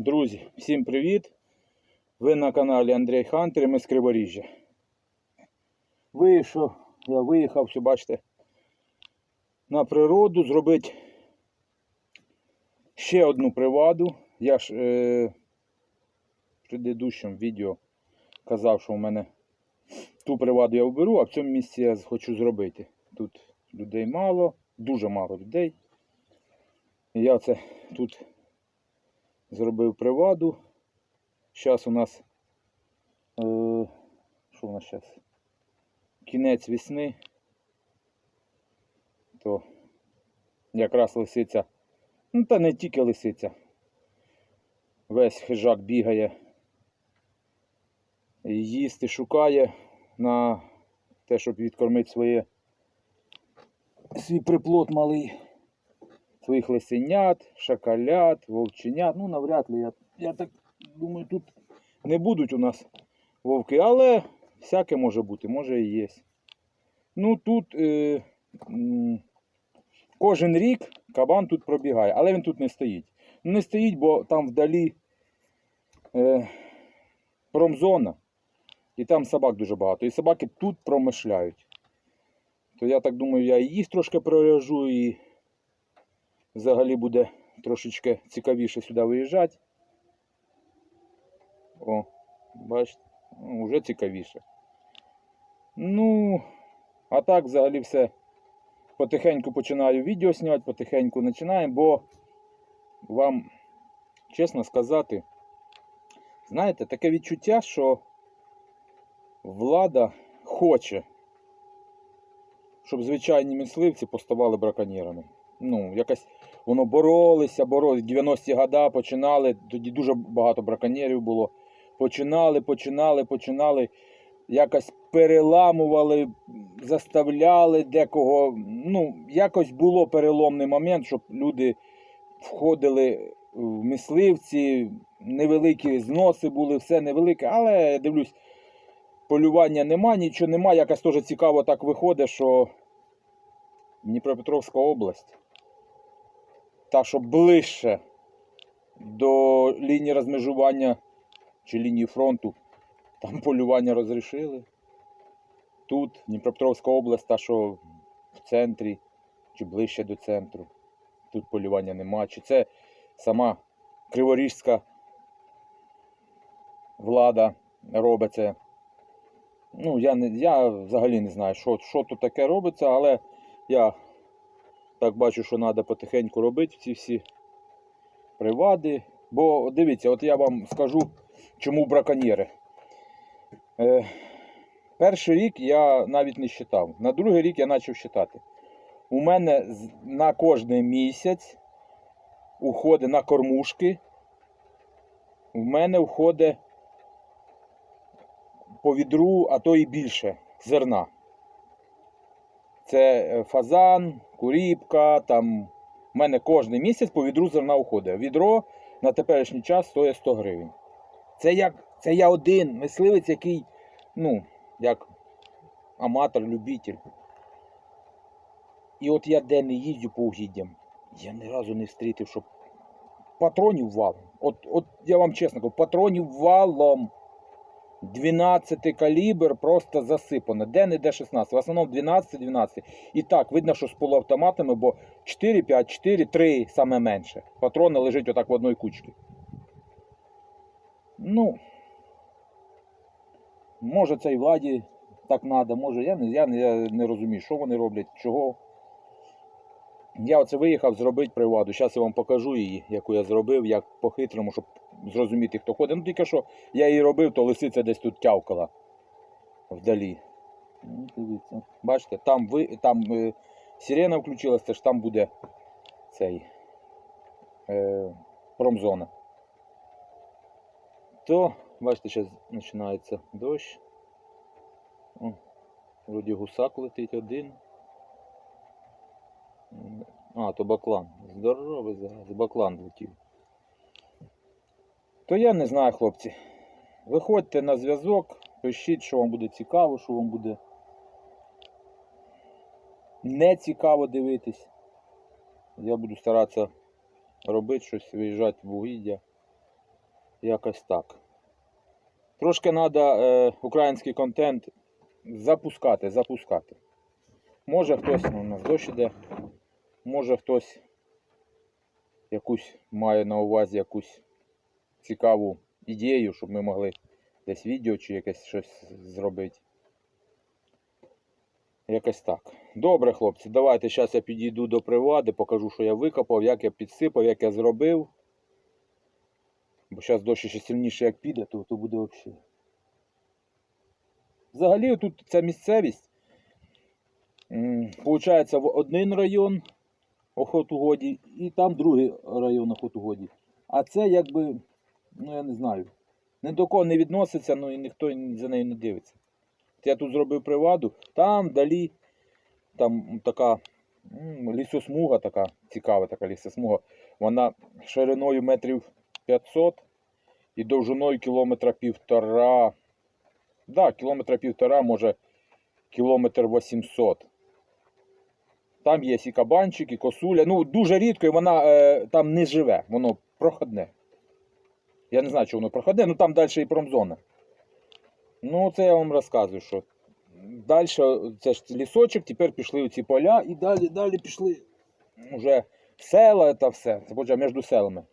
Друзі, всім привіт! Ви на каналі Андрій Хантер ми з Криворіжжя. Вийшов, я виїхав, все бачите, на природу зробити ще одну приваду. Я ж е, в предыдущому відео казав, що у мене ту приваду я оберу, а в цьому місці я хочу зробити. Тут людей мало, дуже мало людей. І я це тут зробив приваду. Зараз у нас е, що у нас зараз? Кінець весни. То якраз лисиця. Ну та не тільки лисиця. Весь хижак бігає. Їсти шукає на те, щоб відкормити своє свій приплод малий своїх лисенят, шакалят, вовченят. Ну, навряд ли, я, я так думаю, тут не будуть у нас вовки, але всяке може бути, може і є. Ну тут е, кожен рік кабан тут пробігає, але він тут не стоїть. Ну, Не стоїть, бо там вдалі е, промзона, і там собак дуже багато. І собаки тут промишляють. То я так думаю, я і їх трошки проряжу і взагалі буде трошечки цікавіше сюди виїжджати. О, бачите, ну, вже цікавіше. Ну, а так взагалі все. Потихеньку починаю відео знімати, потихеньку починаємо, бо вам, чесно сказати, знаєте, таке відчуття, що влада хоче, щоб звичайні мисливці поставали браконьєрами ну, якось воно боролися, боролися. 90-ті года починали, тоді дуже багато браконьєрів було. Починали, починали, починали, якось переламували, заставляли декого. Ну, якось було переломний момент, щоб люди входили в мисливці, невеликі зноси були, все невелике, але я дивлюсь, полювання нема, нічого нема. Якось теж цікаво так виходить, що Дніпропетровська область та що ближче до лінії розмежування чи лінії фронту, там полювання розрішили. Тут Дніпропетровська область, та що в центрі чи ближче до центру. Тут полювання нема. Чи це сама Криворізька влада робить це. Ну, я не, я взагалі не знаю, що, що тут таке робиться, але я так бачу, що треба потихеньку робити ці всі привади. Бо дивіться, от я вам скажу, чому браконьєри. Е, перший рік я навіть не вважав. На другий рік я почав вважати. У мене на кожний місяць уходить на кормушки. У мене входить по відру, а то і більше зерна. Це е, фазан, куріпка, там. У мене кожен місяць по відру зерна уходить. Відро на теперішній час стоїть 100 гривень. Це як це я один мисливець, який, ну, як аматор, любитель. І от я де не їздю по угіддям, я ні разу не встрітив, щоб патронів валом. От, от я вам чесно кажу, патронів валом. 12 калібр просто засипано. Де не де 16. В основному 12-12. І так, видно, що з полуавтоматами, бо 4, 5, 4, 3 саме менше. Патрони лежать отак в одній кучці. Ну, може цій владі так треба, може. Я я, я не розумію, що вони роблять, чого. Я оце виїхав зробити приваду. Зараз я вам покажу її, яку я зробив, як по-хитрому, щоб зрозуміти, хто ходить. Ну тільки що я її робив, то лисиця десь тут тявкала вдалі. Дивіться. Бачите, там ви, там е, сирена включилась, це ж там буде цей е, промзона. То, бачите, зараз починається дощ. О, вроді гусак летить один. А, то баклан. Здоровий зараз, баклан летів. То я не знаю, хлопці. Виходьте на зв'язок, пишіть, що вам буде цікаво, що вам буде не цікаво дивитись. Я буду старатися робити щось, виїжджати в угіддя. Якось так. Трошки треба е, український контент запускати, запускати. Може хтось, ну, у нас дощ іде, може хтось якусь має на увазі якусь цікаву ідею, щоб ми могли десь відео чи якесь щось зробити. Якось так. Добре, хлопці, давайте зараз я підійду до привади, покажу, що я викопав, як я підсипав, як я зробив. Бо зараз дощ ще сильніше як піде, то, то буде взагалі. Взагалі тут ця місцевість. Получається в один район охотугоді і там другий район охотугоді. А це якби, ну я не знаю, ні до кого не відноситься, ну і ніхто за нею не дивиться. Я тут зробив приваду, там вдалі, там така лісосмуга така, цікава така лісосмуга. Вона шириною метрів 500 і довжиною кілометра півтора. Да, кілометра півтора, може кілометр 800. Там є і кабанчик, і косуля. Ну, дуже рідко, і вона е, там не живе, воно проходне. Я не знаю, чи воно проходне, ну там далі і промзона. Ну, це я вам розказую, що далі це ж лісочок, тепер пішли ці поля і далі, далі пішли вже села та все. Це почав між селами.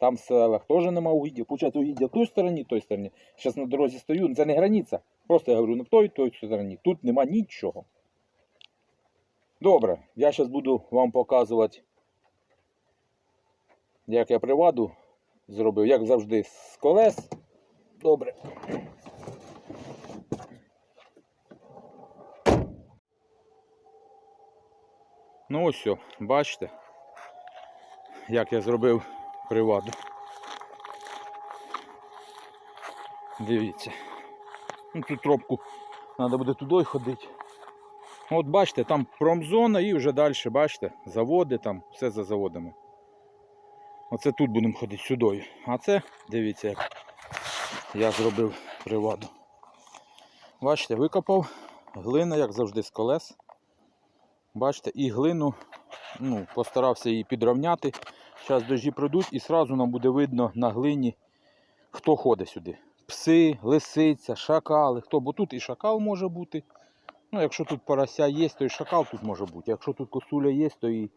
Там в селах теж нема угіддя. Получається угіддя в той стороні, в той стороні. Зараз на дорозі стою, ну, це не границя. Просто я говорю, не в той, той стороні. Тут нема нічого. Добре, я зараз буду вам показувати, як я приваду зробив, як завжди, з колес. Добре. Ну ось все, бачите, як я зробив приваду. Дивіться. Ну, цю тропку треба буде туди ходити. От бачите, там промзона і вже далі, бачите, заводи там, все за заводами. Оце тут будемо ходити сюди. А це, дивіться, як я зробив приваду. Бачите, викопав глина, як завжди, з колес. Бачите, і глину ну, постарався її підрівняти. Зараз дожі пройдуть і одразу нам буде видно на глині, хто ходить сюди. Пси, лисиця, шакали, хто, бо тут і шакал може бути. Ну, якщо тут порося є, то і шакал тут може бути. Якщо тут косуля є, то і.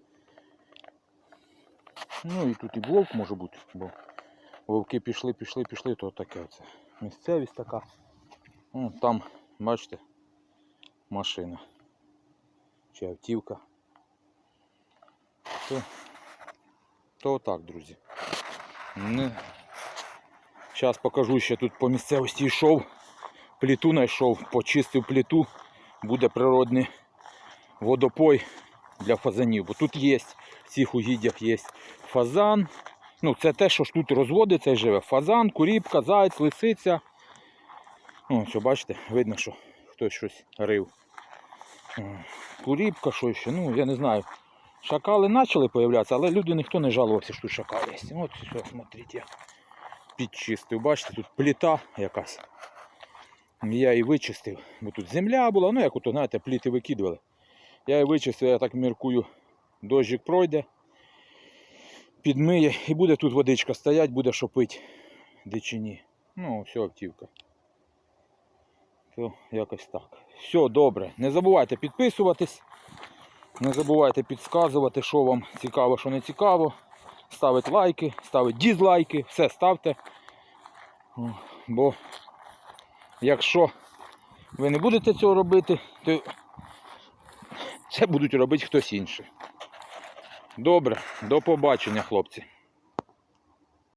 Ну і тут і вовк може бути, бо вовки пішли, пішли, пішли, то таке оце. Місцевість така. Ну, там, бачите, машина. Чи автівка. То, то так, друзі. Не... Зараз покажу ще тут по місцевості йшов, пліту знайшов, почистив пліту, буде природний водопой для фазанів. Бо тут є, в цих угіддях є фазан. Ну, це те, що ж тут розводиться і живе. Фазан, куріпка, заяць, лисиця. О, що бачите, видно, що хтось щось рив. Куріпка, що ще, ну я не знаю. Шакали почали з'являтися, але люди ніхто не жалувався, що тут шакали є. От все, смотрите, я підчистив. Бачите, тут пліта якась. Я її вичистив, бо тут земля була, ну як ото, знаєте, пліти викидували. Я її вичистив, я так міркую, дощик пройде, підмиє і буде тут водичка стоять, буде що пити дичині. Ну, все, автівка. То якось так. Все добре. Не забувайте підписуватись. Не забувайте підказувати, що вам цікаво, що не цікаво. Ставити лайки, ставити дізлайки, все ставте. Бо якщо ви не будете цього робити, то це будуть робити хтось інший. Добре, до побачення, хлопці.